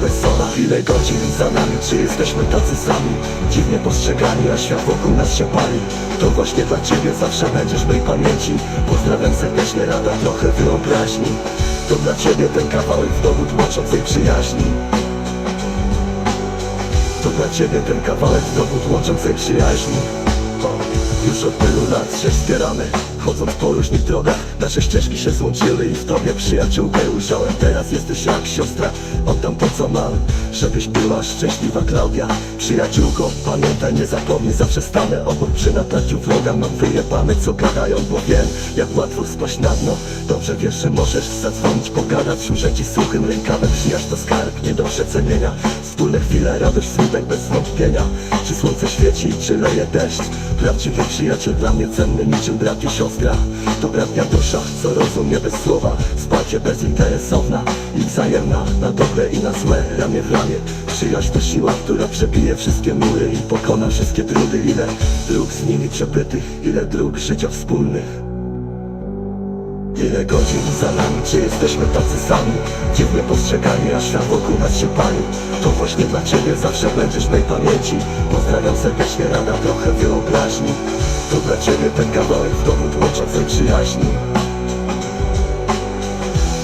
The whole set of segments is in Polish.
bez sola Ile godzin za nami, czy jesteśmy tacy sami? Dziwnie postrzegani, a świat wokół nas się pali. To właśnie dla ciebie zawsze będziesz mej pamięci. Pozdrawiam serdecznie, rada trochę wyobraźni. To dla ciebie ten kawałek w dowód łączącej przyjaźni. To dla ciebie ten kawałek w dowód łączącej przyjaźni. Już od tylu lat się wspieramy Chodząc po różnych drogach Nasze ścieżki się złączyły i w tobie przyjaciółkę ujrzałem. Teraz jesteś jak siostra. Oddam to co mam Żebyś była szczęśliwa Klaudia. Przyjaciółko, pamiętaj nie zapomnij Zawsze stanę obok przy natarciu wroga. Mam wyjebane co gadają, bo wiem Jak łatwo spaść na dno. Dobrze wiesz, że możesz zadzwonić, pogadać Urzę ci suchym rękawem Przyjaźń to skarb nie do przecenienia Wspólne chwile, radość, smutek bez wątpienia. Czy słońce świeci, czy leje deszcz? Prawdziwy przyjaciel dla mnie cenny niczym brat i siostra To bratnia dusza, co rozumie bez słowa. Wsparcie bezinteresowna i wzajemna. Na dobre i na złe, ramię w ramię. Przyjaźń to siła, która przebije wszystkie mury I pokona wszystkie trudy. Ile dróg z nimi przebytych, ile dróg życia wspólnych. Ile godzin za nami, czy jesteśmy tacy sami? Dziwnie postrzegani, a świat wokół nas się pali. To właśnie dla ciebie zawsze będziesz mej pamięci. Pozdrawiam serdecznie, rada trochę wyobraźni To dla ciebie ten kawałek w dowód łączącej przyjaźni.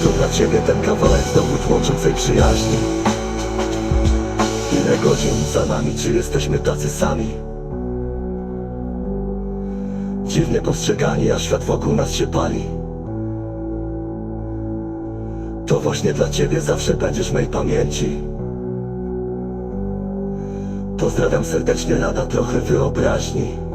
To dla ciebie ten kawałek w dowód łączącej przyjaźni. Ile godzin za nami, czy jesteśmy tacy sami? Dziwnie postrzegani, a świat wokół nas się pali. To właśnie dla ciebie zawsze będziesz mej pamięci. Pozdrawiam serdecznie, rada trochę wyobraźni